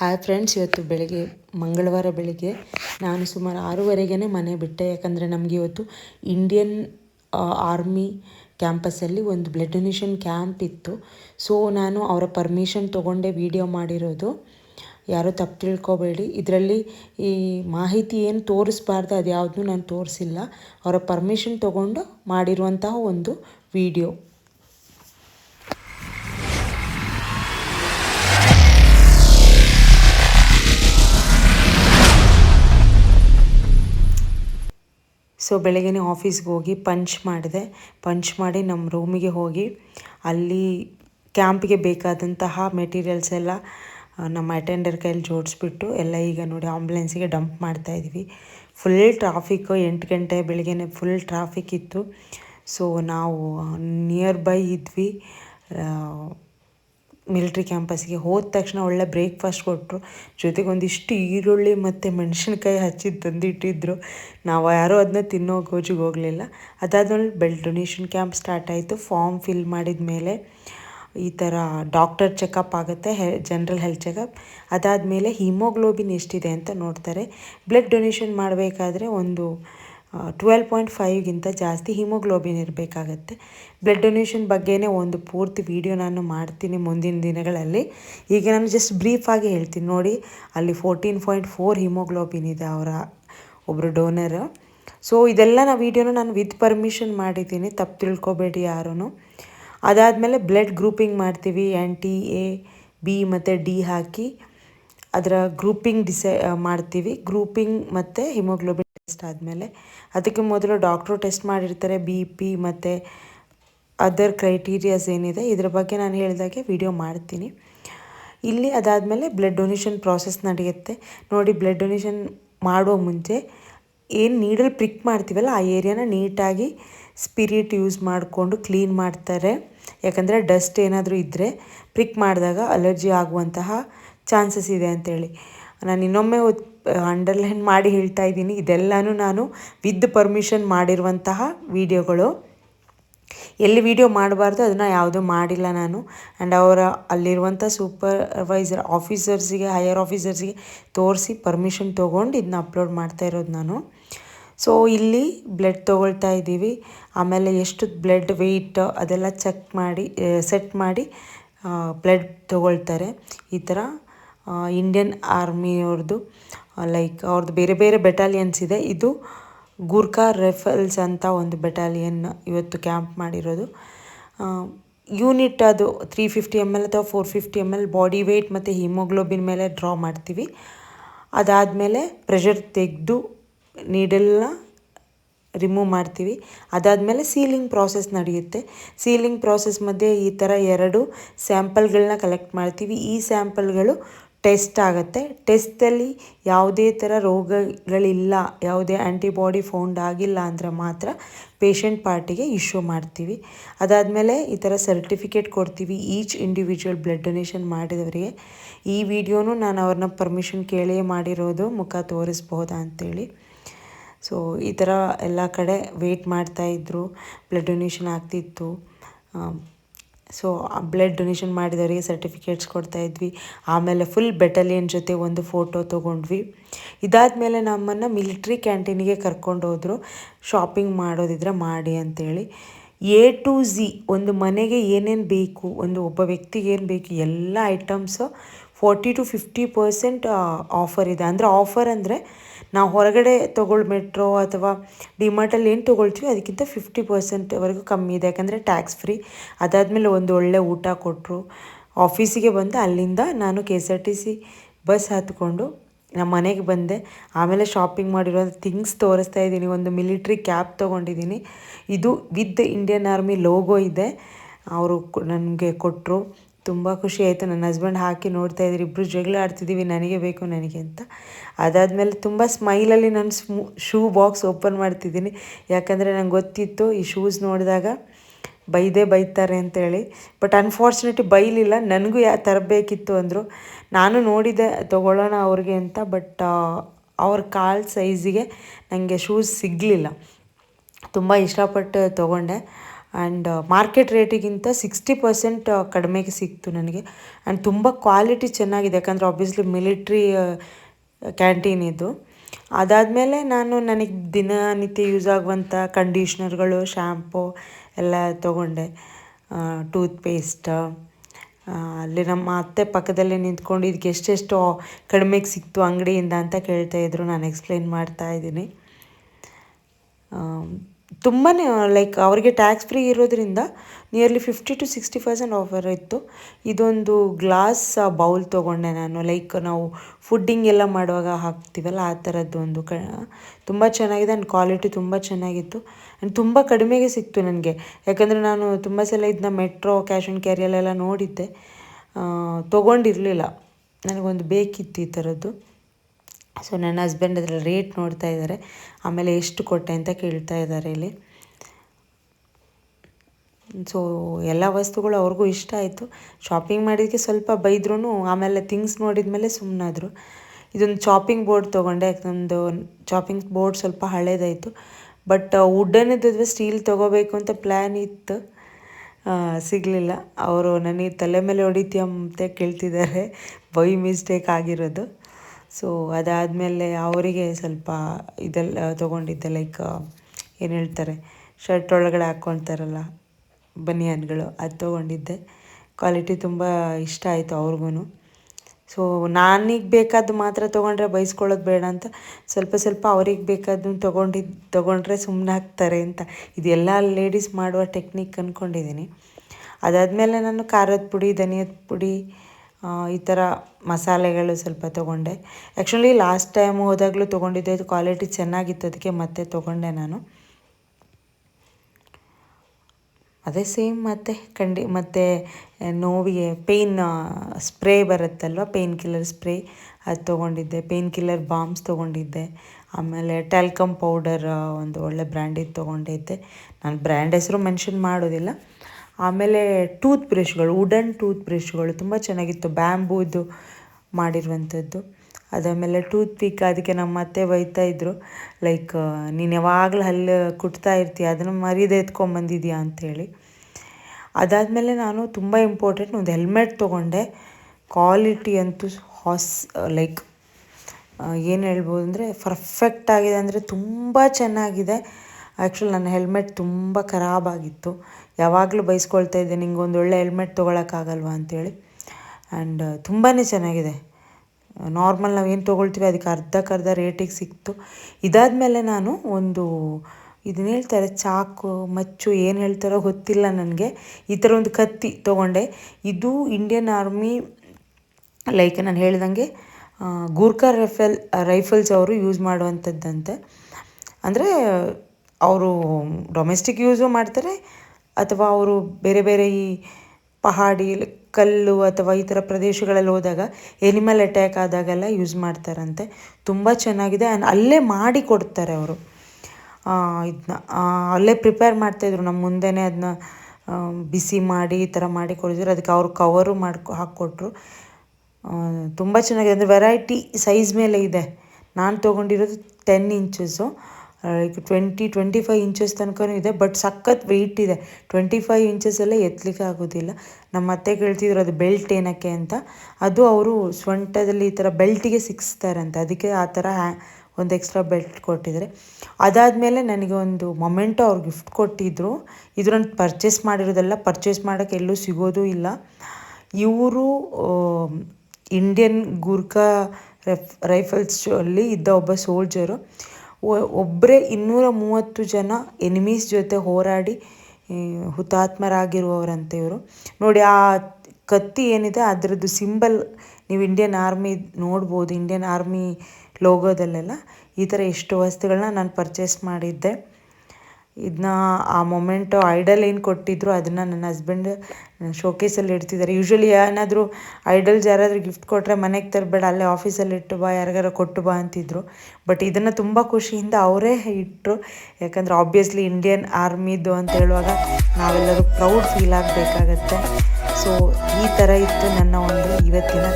Hi friends ಇವತ್ತು ಬೆಳಗ್ಗೆ, ಮಂಗಳವಾರ ಬೆಳಿಗ್ಗೆ ನಾನು ಸುಮಾರು ಆರೂವರೆಗೇ ಮನೆ ಬಿಟ್ಟೆ. ಯಾಕಂದರೆ ನಮಗೆ ಇವತ್ತು ಇಂಡಿಯನ್ ಆರ್ಮಿ ಕ್ಯಾಂಪಸ್ಸಲ್ಲಿ ಒಂದು ಬ್ಲಡ್ ಡೊನೇಷನ್ ಕ್ಯಾಂಪ್ ಇತ್ತು. ಸೊ ನಾನು ಅವರ ಪರ್ಮಿಷನ್ ತೊಗೊಂಡೆ ವಿಡಿಯೋ ಮಾಡಿರೋದು. ಯಾರೂ ತಪ್ಪು ತಿಳ್ಕೊಬೇಡಿ. ಇದರಲ್ಲಿ ಈ ಮಾಹಿತಿ ಏನು ತೋರಿಸ್ಬಾರ್ದು ಅದು ಯಾವುದೂ ನಾನು ತೋರಿಸಿಲ್ಲ. ಅವರ ಪರ್ಮಿಷನ್ ತೊಗೊಂಡು ಮಾಡಿರುವಂತಹ ಒಂದು ವಿಡಿಯೋ ಸೊ ಬೆಳಗ್ಗೆ ಆಫೀಸ್ಗೆ ಹೋಗಿ ಪಂಚ್ ಮಾಡಿದೆ. ಪಂಚ್ ಮಾಡಿ ನಮ್ಮ ರೂಮಿಗೆ ಹೋಗಿ, ಅಲ್ಲಿ ಕ್ಯಾಂಪ್ಗೆ ಬೇಕಾದಂತಹ ಮೆಟೀರಿಯಲ್ಸ್ ಎಲ್ಲ ನಮ್ಮ ಅಟೆಂಡರ್ ಕೈಯಲ್ಲಿ ಜೋಡಿಸ್ಬಿಟ್ಟು ಎಲ್ಲ ಈಗ ನೋಡಿ ಆಂಬುಲೆನ್ಸಿಗೆ ಡಂಪ್ ಮಾಡ್ತಾ ಮಾಡ್ತಾಯಿದ್ವಿ ಫುಲ್ ಟ್ರಾಫಿಕ್ಕು ಎಂಟು ಗಂಟೆ ಬೆಳಗ್ಗೆ ಫುಲ್ ಟ್ರಾಫಿಕ್ ಇತ್ತು. ಸೊ ನಾವು ನಿಯರ್ ಬೈ ಇದ್ವಿ. ಮಿಲ್ಟ್ರಿ ಕ್ಯಾಂಪಸ್ಗೆ ಹೋದ ತಕ್ಷಣ ಒಳ್ಳೆ ಬ್ರೇಕ್ಫಾಸ್ಟ್ ಕೊಟ್ಟರು. ಜೊತೆಗೆ ಒಂದಿಷ್ಟು ಈರುಳ್ಳಿ ಮತ್ತು ಮೆಣಸಿನ್ಕಾಯಿ ಹಚ್ಚಿದ್ದು ತಂದಿಟ್ಟಿದ್ರು. ನಾವು ಯಾರೂ ಅದನ್ನ ತಿನ್ನೋ ಗೋಜಿಗೆ ಹೋಗಲಿಲ್ಲ. ಅದಾದ್ಮೇಲೆ ಬೆಲ್ ಡೊನೇಷನ್ ಕ್ಯಾಂಪ್ ಸ್ಟಾರ್ಟ್ ಆಯಿತು. ಫಾರ್ಮ್ ಫಿಲ್ ಮಾಡಿದ ಮೇಲೆ ಈ ಥರ ಡಾಕ್ಟರ್ ಚೆಕಪ್ ಆಗುತ್ತೆ, ಹೆ, ಜನ್ರಲ್ ಹೆಲ್ತ್ ಚೆಕಪ್. ಅದಾದಮೇಲೆ ಹಿಮೋಗ್ಲೋಬಿನ್ ಎಷ್ಟಿದೆ ಅಂತ ನೋಡ್ತಾರೆ. ಬ್ಲಡ್ ಡೊನೇಷನ್ ಮಾಡಬೇಕಾದ್ರೆ ಒಂದು ಟ್ವೆಲ್ ಪಾಯಿಂಟ್ ಫೈವ್ಗಿಂತ ಜಾಸ್ತಿ ಹಿಮೋಗ್ಲೋಬಿನ್ ಇರಬೇಕಾಗತ್ತೆ. ಬ್ಲಡ್ ಡೊನೇಷನ್ ಬಗ್ಗೆನೇ ಒಂದು ಪೂರ್ತಿ ವಿಡಿಯೋ ನಾನು ಮಾಡ್ತೀನಿ ಮುಂದಿನ ದಿನಗಳಲ್ಲಿ. ಈಗ ನಾನು ಜಸ್ಟ್ ಬ್ರೀಫಾಗಿ ಹೇಳ್ತೀನಿ. ನೋಡಿ, ಅಲ್ಲಿ ಫೋರ್ಟೀನ್ ಪಾಯಿಂಟ್ ಫೋರ್ ಹಿಮೋಗ್ಲೋಬಿನ್ ಇದೆ ಅವರ ಒಬ್ಬರು ಡೋನರ್ ಸೊ ಇದೆಲ್ಲ ನಾವು ವೀಡಿಯೋನ ನಾನು ವಿತ್ ಪರ್ಮಿಷನ್ ಮಾಡಿದ್ದೀನಿ. ತಪ್ಪು ತಿಳ್ಕೊಬೇಡಿ ಯಾರೂ ಅದಾದಮೇಲೆ ಬ್ಲಡ್ ಗ್ರೂಪಿಂಗ್ ಮಾಡ್ತೀವಿ. ಎನ್ ಟಿ ಎ ಬಿ ಮತ್ತು ಡಿ ಹಾಕಿ ಅದರ ಗ್ರೂಪಿಂಗ್ ಡಿಸೈ ಮಾಡ್ತೀವಿ. ಗ್ರೂಪಿಂಗ್ ಮತ್ತು ಹಿಮೋಗ್ಲೋಬಿನ್ ಟೆಸ್ಟ್ ಆದಮೇಲೆ. ಅದಕ್ಕೆ ಮೊದಲು ಡಾಕ್ಟ್ರು ಟೆಸ್ಟ್ ಮಾಡಿರ್ತಾರೆ ಬಿ ಪಿ ಮತ್ತು ಅದರ್ ಕ್ರೈಟೀರಿಯಾಸ್ ಏನಿದೆ, ಇದ್ರ ಬಗ್ಗೆ ನಾನು ಹೇಳಿದಾಗೆ ವಿಡಿಯೋ ಮಾಡ್ತೀನಿ. ಇಲ್ಲಿ ಅದಾದಮೇಲೆ ಬ್ಲಡ್ ಡೊನೇಷನ್ ಪ್ರಾಸೆಸ್ ನಡೆಯುತ್ತೆ. ನೋಡಿ ಬ್ಲಡ್ ಡೊನೇಷನ್ ಮಾಡುವ ಮುಂಚೆ ಏನು ನೀಡಲ್ ಪ್ರಿಕ್ ಮಾಡ್ತೀವಲ್ಲ, ಆ ಏರಿಯಾನ ನೀಟಾಗಿ ಸ್ಪಿರಿಟ್ ಯೂಸ್ ಮಾಡಿಕೊಂಡು ಕ್ಲೀನ್ ಮಾಡ್ತಾರೆ. ಯಾಕಂದರೆ ಡಸ್ಟ್ ಏನಾದರೂ ಇದ್ದರೆ ಪ್ರಿಕ್ ಮಾಡಿದಾಗ ಅಲರ್ಜಿ ಆಗುವಂತಹ ಚಾನ್ಸಸ್ ಇದೆ ಅಂತೇಳಿ. ನಾನು ಇನ್ನೊಮ್ಮೆ ಅಂಡರ್ಲೈನ್ ಮಾಡಿ ಹೇಳ್ತಾ ಇದ್ದೀನಿ. ಇದೆಲ್ಲನೂ ನಾನು ವಿದ್ ಪರ್ಮಿಷನ್ ಮಾಡಿರುವಂತಹ ವಿಡಿಯೋಗಳು. ಎಲ್ಲಿ ವಿಡಿಯೋ ಮಾಡಬಾರ್ದು ಅದನ್ನು ಯಾವುದೂ ಮಾಡಿಲ್ಲ ನಾನು. ಆ್ಯಂಡ್ ಅವರ ಅಲ್ಲಿರುವಂಥ ಸೂಪರ್ವೈಸರ್ ಆಫೀಸರ್ಸಿಗೆ ಹೈಯರ್ ಆಫೀಸರ್ಸಿಗೆ ತೋರಿಸಿ ಪರ್ಮಿಷನ್ ತೊಗೊಂಡು ಇದನ್ನ ಅಪ್ಲೋಡ್ ಮಾಡ್ತಾ ಇರೋದು ನಾನು. ಸೊ ಇಲ್ಲಿ ಬ್ಲಡ್ ತೊಗೊಳ್ತಾ ಇದ್ದೀವಿ. ಆಮೇಲೆ ಎಷ್ಟು ಬ್ಲಡ್ ವೆಯ್ಟ್ ಅದೆಲ್ಲ ಚೆಕ್ ಮಾಡಿ ಸೆಟ್ ಮಾಡಿ ಬ್ಲಡ್ ತೊಗೊಳ್ತಾರೆ. ಈ ಥರ ಇಂಡಿಯನ್ ಆರ್ಮಿಯವ್ರದ್ದು ಲೈಕ್ ಅವ್ರದ್ದು ಬೇರೆ ಬೇರೆ ಬೆಟಾಲಿಯನ್ಸ್ ಇದೆ. ಇದು ಗೂರ್ಖಾ ರೆಫಲ್ಸ್ ಅಂತ ಒಂದು ಬೆಟಾಲಿಯನ್ ಇವತ್ತು ಕ್ಯಾಂಪ್ ಮಾಡಿರೋದು. ಯೂನಿಟ್ ಅದು ತ್ರೀ ಫಿಫ್ಟಿ ಎಂ ಎಲ್ ಅಥವಾ four fifty M L body weight ಮತ್ತು ಹಿಮೋಗ್ಲೋಬಿನ್ ಮೇಲೆ ಡ್ರಾ ಮಾಡ್ತೀವಿ. ಅದಾದಮೇಲೆ ಪ್ರೆಷರ್ ತೆಗೆದು ನೀಡೆಲ್ಲ ರಿಮೂವ್ ಮಾಡ್ತೀವಿ. ಅದಾದಮೇಲೆ ಸೀಲಿಂಗ್ ಪ್ರಾಸೆಸ್ ನಡೆಯುತ್ತೆ. ಸೀಲಿಂಗ್ ಪ್ರಾಸೆಸ್ ಮಧ್ಯೆ ಈ ಥರ ಎರಡು ಸ್ಯಾಂಪಲ್ಗಳನ್ನ ಕಲೆಕ್ಟ್ ಮಾಡ್ತೀವಿ. ಈ ಸ್ಯಾಂಪಲ್ಗಳು ಟೆಸ್ಟ್ ಆಗುತ್ತೆ. ಟೆಸ್ಟಲ್ಲಿ ಯಾವುದೇ ಥರ ರೋಗಗಳಿಲ್ಲ, ಯಾವುದೇ ಆ್ಯಂಟಿಬಾಡಿ ಫೌಂಡ್ ಆಗಿಲ್ಲ ಅಂದರೆ ಮಾತ್ರ ಪೇಷಂಟ್ ಪಾರ್ಟಿಗೆ ಇಶ್ಯೂ ಮಾಡ್ತೀವಿ. ಅದಾದಮೇಲೆ ಈ ಥರ ಸರ್ಟಿಫಿಕೇಟ್ ಕೊಡ್ತೀವಿ ಈಚ್ ಇಂಡಿವಿಜುವಲ್ ಬ್ಲಡ್ ಡೊನೇಷನ್ ಮಾಡಿದವರಿಗೆ. ಈ ವಿಡಿಯೋನು ನಾನು ಅವ್ರನ್ನ ಪರ್ಮಿಷನ್ ಕೇಳಿಯೇ ಮಾಡಿರೋದು ಮುಖ ತೋರಿಸ್ಬೋದಾ ಅಂಥೇಳಿ ಸೊ, ಈ ಥರ ಎಲ್ಲ ಕಡೆ ವೆಯ್ಟ್ ಮಾಡ್ತಾಯಿದ್ರು ಬ್ಲಡ್ ಡೊನೇಷನ್ ಆಗ್ತಿತ್ತು. ಸೊ ಬ್ಲಡ್ ಡೊನೇಷನ್ ಮಾಡಿದವರಿಗೆ ಸರ್ಟಿಫಿಕೇಟ್ಸ್ ಕೊಡ್ತಾಯಿದ್ವಿ ಆಮೇಲೆ ಫುಲ್ ಬೆಟಲಿಯನ್ ಜೊತೆ ಒಂದು ಫೋಟೋ ತೊಗೊಂಡ್ವಿ. ಇದಾದಮೇಲೆ ನಮ್ಮನ್ನು ಮಿಲಿಟ್ರಿ ಕ್ಯಾಂಟೀನಿಗೆ ಕರ್ಕೊಂಡು ಹೋದರು. ಶಾಪಿಂಗ್ ಮಾಡೋದಿದ್ರೆ ಮಾಡಿ ಅಂತೇಳಿ. ಎ ಟು ಝಿ ಒಂದು ಮನೆಗೆ ಏನೇನು ಬೇಕು, ಒಂದು ಒಬ್ಬ ವ್ಯಕ್ತಿಗೆ ಏನು ಬೇಕು, ಎಲ್ಲ items forty to fifty percent offer ಇದೆ. ಅಂದರೆ ಆಫರ್ ಅಂದರೆ ನಾವು ಹೊರಗಡೆ ತೊಗೊಳ್ ಮೆಟ್ರೋ ಅಥವಾ ಡಿಮಾರ್ಟಲ್ಲಿ ಏನು ತೊಗೊಳ್ತೀವಿ ಅದಕ್ಕಿಂತ ಫಿಫ್ಟಿ ಪರ್ಸೆಂಟ್ವರೆಗೂ ಕಮ್ಮಿ ಇದೆ. ಯಾಕಂದರೆ ಟ್ಯಾಕ್ಸ್ ಫ್ರೀ ಅದಾದಮೇಲೆ ಒಂದು ಒಳ್ಳೆ ಊಟ ಕೊಟ್ಟರು ಆಫೀಸಿಗೆ ಬಂದು ಅಲ್ಲಿಂದ ನಾನು K S R T C bus ಹತ್ಕೊಂಡು ನಮ್ಮ ಮನೆಗೆ ಬಂದೆ. ಆಮೇಲೆ ಶಾಪಿಂಗ್ ಮಾಡಿರೋ ಥಿಂಗ್ಸ್ ತೋರಿಸ್ತಾ ಇದ್ದೀನಿ. ಒಂದು ಮಿಲಿಟ್ರಿ ಕ್ಯಾಪ್ ತೊಗೊಂಡಿದ್ದೀನಿ. ಇದು ವಿತ್ ಇಂಡಿಯನ್ ಆರ್ಮಿ ಲೋಗೋ ಇದೆ. ಅವರು ನನಗೆ ಕೊಟ್ಟರು ತುಂಬ ಖುಷಿ ಆಯಿತು. ನನ್ನ ಹಸ್ಬೆಂಡ್ ಹಾಕಿ ನೋಡ್ತಾ ಇದ್ರು. ಇಬ್ಬರು ಜಗಳ ಆಡ್ತಿದ್ದೀವಿ ನನಗೆ ಬೇಕು ನನಗೆ ಅಂತ. ಅದಾದಮೇಲೆ ತುಂಬ ಸ್ಮೈಲಲ್ಲಿ ನಾನು ಸ್ಮೂ ಶೂ ಬಾಕ್ಸ್ ಓಪನ್ ಮಾಡ್ತಿದ್ದೀನಿ. ಯಾಕಂದರೆ ನಂಗೆ ಗೊತ್ತಿತ್ತು ಈ ಶೂಸ್ ನೋಡಿದಾಗ ಬೈದೇ ಬೈತಾರೆ ಅಂತೇಳಿ ಬಟ್ ಅನ್ಫಾರ್ಚುನೇಟ್ಲಿ ಬೈಲಿಲ್ಲ. ನನಗೂ ಯಾ, ತರಬೇಕಿತ್ತು ಅಂದರು. ನಾನು ನೋಡಿದೆ, ತೊಗೊಳ್ಳೋಣ ಅವ್ರಿಗೆ ಅಂತ. ಬಟ್ ಅವ್ರ ಕಾಲ್ ಸೈಜಿಗೆ ನನಗೆ ಶೂಸ್ ಸಿಗಲಿಲ್ಲ. ತುಂಬ ಇಷ್ಟಪಟ್ಟು ತೊಗೊಂಡೆ. ಆ್ಯಂಡ್ ಮಾರ್ಕೆಟ್ ರೇಟಿಗಿಂತ ಸಿಕ್ಸ್ಟಿ ಪರ್ಸೆಂಟ್ ಕಡಿಮೆಗೆ ಸಿಕ್ತು ನನಗೆ. ಆ್ಯಂಡ್ ತುಂಬ ಕ್ವಾಲಿಟಿ ಚೆನ್ನಾಗಿದೆ. ಯಾಕಂದರೆ ಆಬ್ವಿಯಸ್ಲಿ ಮಿಲಿಟ್ರಿ ಕ್ಯಾಂಟೀನ್ ಇದು. ಅದಾದಮೇಲೆ ನಾನು ನನಗೆ ದಿನನಿತ್ಯ ಯೂಸ್ ಆಗುವಂಥ ಕಂಡೀಷ್ನರ್ಗಳು ಶ್ಯಾಂಪು ಎಲ್ಲ ತೊಗೊಂಡೆ. ಟೂತ್ ಪೇಸ್ಟ್ ಅಲ್ಲಿ ನಮ್ಮ ಅತ್ತೆ ಪಕ್ಕದಲ್ಲೇ ನಿಂತ್ಕೊಂಡು ಇದಕ್ಕೆ ಎಷ್ಟೆಷ್ಟು ಕಡಿಮೆಗೆ ಸಿಕ್ತು ಅಂಗಡಿಯಿಂದ ಅಂತ ಕೇಳ್ತಾಯಿದ್ರು ನಾನು ಎಕ್ಸ್ಪ್ಲೈನ್ ಮಾಡ್ತಾ ಇದ್ದೀನಿ. ತುಂಬಾ ಲೈಕ್ ಅವರಿಗೆ ಟ್ಯಾಕ್ಸ್ ಫ್ರೀ ಇರೋದ್ರಿಂದ nearly fifty to sixty percent offer ಇತ್ತು. ಇದೊಂದು ಗ್ಲಾಸ್ ಬೌಲ್ ತೊಗೊಂಡೆ ನಾನು. ಲೈಕ್ ನಾವು ಫುಡ್ಡಿಂಗ್ ಎಲ್ಲ ಮಾಡುವಾಗ ಹಾಕ್ತೀವಲ್ಲ, ಆ ಥರದ್ದು ಒಂದು ಕ, ತುಂಬ ಚೆನ್ನಾಗಿದೆ ಆ್ಯಂಡ್ ಕ್ವಾಲಿಟಿ ತುಂಬ ಚೆನ್ನಾಗಿತ್ತು. ಆ್ಯಂಡ್ ತುಂಬ ಕಡಿಮೆಗೆ ಸಿಕ್ತು ನನಗೆ. ಯಾಕಂದರೆ ನಾನು ತುಂಬ ಸಲ ಇದನ್ನ ಮೆಟ್ರೋ ಕ್ಯಾಶ್ ಆ್ಯಂಡ್ ಕ್ಯಾರಿಯಲ್ಲೆಲ್ಲ ನೋಡಿದ್ದೆ. ತೊಗೊಂಡಿರಲಿಲ್ಲ. ನನಗೊಂದು ಬೇಕಿತ್ತು ಈ ಥರದ್ದು ಸೊ ನನ್ನ ಹಸ್ಬೆಂಡ್ ಅದರಲ್ಲಿ ರೇಟ್ ನೋಡ್ತಾ ಇದ್ದಾರೆ. ಆಮೇಲೆ ಎಷ್ಟು ಕೊಟ್ಟೆ ಅಂತ ಕೇಳ್ತಾ ಇದ್ದಾರೆ ಇಲ್ಲಿ. ಸೊ ಎಲ್ಲ ವಸ್ತುಗಳು ಅವ್ರಿಗೂ ಇಷ್ಟ ಆಯಿತು. ಶಾಪಿಂಗ್ ಮಾಡಿದಕ್ಕೆ ಸ್ವಲ್ಪ ಬೈದ್ರೂ ಆಮೇಲೆ ಥಿಂಗ್ಸ್ ನೋಡಿದ ಮೇಲೆ ಸುಮ್ಮನಾದರು ಇದೊಂದು ಚಾಪಿಂಗ್ ಬೋರ್ಡ್ ತೊಗೊಂಡೆ. ಯಾಕಂದು ಚಾಪಿಂಗ್ ಬೋರ್ಡ್ ಸ್ವಲ್ಪ ಹಳೇದಾಯಿತು. ಬಟ್ ವುಡನ್ನಿದ್ದರೆ ಸ್ಟೀಲ್ ತೊಗೋಬೇಕು ಅಂತ ಪ್ಲ್ಯಾನ್ ಇತ್ತು. ಸಿಗಲಿಲ್ಲ. ಅವರು ನನಗೆ ತಲೆ ಮೇಲೆ ಹೊಡಿತೀಯ ಅಂತ ಕೇಳ್ತಿದ್ದಾರೆ. ಬೈ ಮಿಸ್ಟೇಕ್ ಆಗಿರೋದು. ಸೊ ಅದಾದಮೇಲೆ ಅವರಿಗೆ ಸ್ವಲ್ಪ ಇದೆಲ್ಲ ತೊಗೊಂಡಿದ್ದೆ ಲೈಕ್ ಏನು ಹೇಳ್ತಾರೆ ಶರ್ಟ್ ಒಳಗಡೆ ಹಾಕ್ಕೊಳ್ತಾರಲ್ಲ ಬನಿಯನ್ಗಳು, ಅದು ತೊಗೊಂಡಿದ್ದೆ. ಕ್ವಾಲಿಟಿ ತುಂಬ ಇಷ್ಟ ಆಯಿತು ಅವ್ರಿಗೂ ಸೊ ನಾನೀಗ ಬೇಕಾದ್ದು ಮಾತ್ರ ತೊಗೊಂಡ್ರೆ ಬೈಸ್ಕೊಳ್ಳೋದು ಬೇಡ ಅಂತ, ಸ್ವಲ್ಪ ಸ್ವಲ್ಪ ಅವ್ರಿಗೆ ಬೇಕಾದ್ದನ್ನು ತೊಗೊಂಡಿದ್ದು ತೊಗೊಂಡ್ರೆ ಸುಮ್ಮನೆ ಹಾಕ್ತಾರೆ ಅಂತ. ಇದೆಲ್ಲ ಲೇಡೀಸ್ ಮಾಡುವ ಟೆಕ್ನಿಕ್ ಅಂದ್ಕೊಂಡಿದ್ದೀನಿ ಅದಾದಮೇಲೆ ನಾನು ಖಾರದ ಪುಡಿ, ಧನಿಯದ ಪುಡಿ ಈ ಥರ ಮಸಾಲೆಗಳು ಸ್ವಲ್ಪ ತೊಗೊಂಡೆ. ಆ್ಯಕ್ಚುಲಿ ಲಾಸ್ಟ್ ಟೈಮ್ ಹೋದಾಗಲೂ ತೊಗೊಂಡಿದ್ದೆ. ಅದು ಕ್ವಾಲಿಟಿ ಚೆನ್ನಾಗಿತ್ತು. ಅದಕ್ಕೆ ಮತ್ತೆ ತೊಗೊಂಡೆ ನಾನು. ಅದೇ ಸೇಮ್ ಮತ್ತೆ ಕಂಡಿ ಮತ್ತು ನೋವಿಗೆ ಪೇಯ್ನ್ ಸ್ಪ್ರೇ ಬರುತ್ತಲ್ವ? ಪೇಯ್ನ್ ಕಿಲ್ಲರ್ ಸ್ಪ್ರೇ ಅದು ತೊಗೊಂಡಿದ್ದೆ. ಪೇಯ್ನ್ ಕಿಲ್ಲರ್ ಬಾಂಬ್ಸ್ ತೊಗೊಂಡಿದ್ದೆ. ಆಮೇಲೆ ಟ್ಯಾಲ್ಕಮ್ ಪೌಡರ್ ಒಂದು ಒಳ್ಳೆ ಬ್ರ್ಯಾಂಡಿದ್ದು ತೊಗೊಂಡಿದ್ದೆ. ನಾನು ಬ್ರ್ಯಾಂಡ್ ಹೆಸರು ಮೆನ್ಷನ್ ಮಾಡೋದಿಲ್ಲ. ಆಮೇಲೆ ಟೂತ್ ಬ್ರಷ್ಗಳು ವುಡನ್ ಟೂತ್ ಬ್ರಷ್ಗಳು ತುಂಬ ಚೆನ್ನಾಗಿತ್ತು. ಬ್ಯಾಂಬೂದು ಮಾಡಿರುವಂಥದ್ದು. ಅದಾದಮೇಲೆ ಟೂತ್ ಪಿಕ್ ಅದಕ್ಕೆ ನಮ್ಮ ಅತ್ತೆ ಬೈತಾ ಇದ್ದರು ಲೈಕ್, ನೀನು ಯಾವಾಗಲೂ ಹಲ್ಲು ಕುಟ್ತಾ ಇರ್ತೀಯ, ಅದನ್ನು ಮರೀದೆ ಎತ್ಕೊಂಬಂದಿದ್ಯಾ ಅಂಥೇಳಿ ಅದಾದಮೇಲೆ ನಾನು ತುಂಬ ಇಂಪಾರ್ಟೆಂಟ್ ಒಂದು ಹೆಲ್ಮೆಟ್ ತೊಗೊಂಡೆ. ಕ್ವಾಲಿಟಿ ಅಂತೂ ಹಾಸ್, ಲೈಕ್ ಏನು ಹೇಳ್ಬೋದು ಅಂದರೆ ಪರ್ಫೆಕ್ಟ್ ಆಗಿದೆ ಅಂದರೆ ತುಂಬ ಚೆನ್ನಾಗಿದೆ. ಆ್ಯಕ್ಚುಲಿ ನನ್ನ ಹೆಲ್ಮೆಟ್ ತುಂಬ ಖರಾಬಾಗಿತ್ತು ಯಾವಾಗಲೂ ಬೈಸ್ಕೊಳ್ತಾ ಇದ್ದೆ, ನಿಂಗೆ ಒಂದು ಒಳ್ಳೆ ಹೆಲ್ಮೆಟ್ ತೊಗೊಳಕ್ಕಾಗಲ್ವಾ ಅಂಥೇಳಿ ಆ್ಯಂಡ್ ತುಂಬಾ ಚೆನ್ನಾಗಿದೆ. ನಾರ್ಮಲ್ ನಾವು ಏನು ತೊಗೊಳ್ತೀವಿ, ಅದಕ್ಕೆ ಅರ್ಧಕ್ಕರ್ಧ ರೇಟಿಗೆ ಸಿಕ್ತು. ಇದಾದ ಮೇಲೆ ನಾನು ಒಂದು ಇದನ್ನ ಹೇಳ್ತಾರೆ, ಚಾಕು, ಮಚ್ಚು ಏನು ಹೇಳ್ತಾರೋ ಗೊತ್ತಿಲ್ಲ ನನಗೆ. ಈ ಥರ ಒಂದು ಕತ್ತಿ ತೊಗೊಂಡೆ. ಇದು ಇಂಡಿಯನ್ ಆರ್ಮಿ ಲೈಕ್ ನಾನು ಹೇಳ್ದಂಗೆ ಗೂರ್ಖಾ ರೈಫಲ್, ರೈಫಲ್ಸ್ ಅವರು ಯೂಸ್ ಮಾಡುವಂಥದ್ದಂತೆ. ಅಂದರೆ ಅವರು ಡೊಮೆಸ್ಟಿಕ್ ಯೂಸು ಮಾಡ್ತಾರೆ ಅಥವಾ ಅವರು ಬೇರೆ ಬೇರೆ ಈ ಪಹಾಡಿ ಕಲ್ಲು ಅಥವಾ ಈ ಥರ ಪ್ರದೇಶಗಳಲ್ಲಿ ಹೋದಾಗ ಎನಿಮಲ್ ಅಟ್ಯಾಕ್ ಆದಾಗೆಲ್ಲ ಯೂಸ್ ಮಾಡ್ತಾರಂತೆ. ತುಂಬ ಚೆನ್ನಾಗಿದೆ ಆ್ಯಂಡ್ ಅಲ್ಲೇ ಮಾಡಿ ಕೊಡ್ತಾರೆ ಅವರು. ಇದನ್ನ ಅಲ್ಲೇ ಪ್ರಿಪೇರ್ ಮಾಡ್ತಾಯಿದ್ರು ನಮ್ಮ ಮುಂದೆನೇ ಅದನ್ನ ಬಿಸಿ ಮಾಡಿ ಈ ಥರ ಮಾಡಿ ಕೊಡಿದ್ರು. ಅದಕ್ಕೆ ಅವರು ಕವರು ಮಾಡ್ಕೊ, ಹಾಕ್ಕೊಟ್ರು. ತುಂಬ ಚೆನ್ನಾಗಿದೆ. ಅಂದರೆ ವೆರೈಟಿ ಸೈಜ್ ಮೇಲೆ ಇದೆ. ನಾನು ತೊಗೊಂಡಿರೋದು ten inches twenty twenty five inches ತನಕನೂ ಇದೆ ಬಟ್ ಸಖತ್ ವೆಯ್ಟ್ ಇದೆ. ಟ್ವೆಂಟಿ ಫೈವ್ ಇಂಚಸ್ಸೆಲ್ಲ ಎತ್ತಲಿಕ್ಕೆ ಆಗೋದಿಲ್ಲ. ನಮ್ಮ ಅತ್ತೆ ಕೇಳ್ತಿದ್ರು ಅದು ಬೆಲ್ಟ್ ಏನಕ್ಕೆ ಅಂತ. ಅದು ಅವರು ಸ್ವಂಟದಲ್ಲಿ ಈ ಥರ ಬೆಲ್ಟಿಗೆ ಸಿಕ್ಸ್ತಾರಂತೆ. ಅದಕ್ಕೆ ಆ ಥರ ಒಂದು ಎಕ್ಸ್ಟ್ರಾ ಬೆಲ್ಟ್ ಕೊಟ್ಟಿದ್ದಾರೆ. ಅದಾದಮೇಲೆ ನನಗೆ ಒಂದು ಮೊಮೆಂಟೋ ಅವ್ರು ಗಿಫ್ಟ್ ಕೊಟ್ಟಿದ್ದರು ಇದ್ರನ್ನ ಪರ್ಚೇಸ್ ಮಾಡಿರೋದೆಲ್ಲ ಪರ್ಚೇಸ್ ಮಾಡೋಕ್ಕೆ ಎಲ್ಲೂ ಸಿಗೋದು ಇಲ್ಲ. ಇವರು ಇಂಡಿಯನ್ ಗುರ್ಖಾ ರೈಫ್ ರೈಫಲ್ಸ್ ಅಲ್ಲಿ ಇದ್ದ ಒಬ್ಬ ಸೋಲ್ಜರು ಒಬ್ಬರೇ ಇನ್ನೂರ ಮೂವತ್ತು ಜನ ಎನಿಮೀಸ್ ಜೊತೆ ಹೋರಾಡಿ ಹುತಾತ್ಮರಾಗಿರುವವರಂತೆ ಇವರು. ನೋಡಿ, ಆ ಕತ್ತಿ ಏನಿದೆ, ಅದರದ್ದು ಸಿಂಬಲ್ ನೀವು ಇಂಡಿಯನ್ ಆರ್ಮಿ ನೋಡ್ಬೋದು ಇಂಡಿಯನ್ ಆರ್ಮಿ ಲೋಗೋದಲ್ಲೆಲ್ಲ ಈ ಥರ ಎಷ್ಟು ವಸ್ತುಗಳನ್ನ ನಾನು ಪರ್ಚೇಸ್ ಮಾಡಿದ್ದೆ. ಇದನ್ನ ಆ ಮೊಮೆಂಟು ಐಡಲ್ ಏನು ಕೊಟ್ಟಿದ್ರು ಅದನ್ನು ನನ್ನ ಹಸ್ಬೆಂಡ್ ಶೋಕೇಸಲ್ಲಿ ಇಡ್ತಿದ್ದಾರೆ ಯೂಶ್ವಲಿ ಏನಾದರೂ ಐಡಲ್ಸ್ ಯಾರಾದರೂ ಗಿಫ್ಟ್ ಕೊಟ್ಟರೆ ಮನೆಗೆ ತರಬೇಡ, ಅಲ್ಲೇ ಆಫೀಸಲ್ಲಿ ಇಟ್ಟು ಬಾ, ಯಾರಿಗಾರ ಕೊಟ್ಟು ಬಾ ಅಂತಿದ್ರು. ಬಟ್ ಇದನ್ನು ತುಂಬ ಖುಷಿಯಿಂದ ಅವರೇ ಇಟ್ಟರು ಯಾಕಂದರೆ ಆಬ್ವಿಯಸ್ಲಿ ಇಂಡಿಯನ್ ಆರ್ಮಿದು ಅಂತ ಹೇಳುವಾಗ ನಾವೆಲ್ಲರೂ ಪ್ರೌಡ್ ಫೀಲ್ ಆಗಬೇಕಾಗತ್ತೆ. ಸೊ ಈ ಥರ ಇತ್ತು ನನ್ನ ಒಂದು ಇವತ್ತಿನ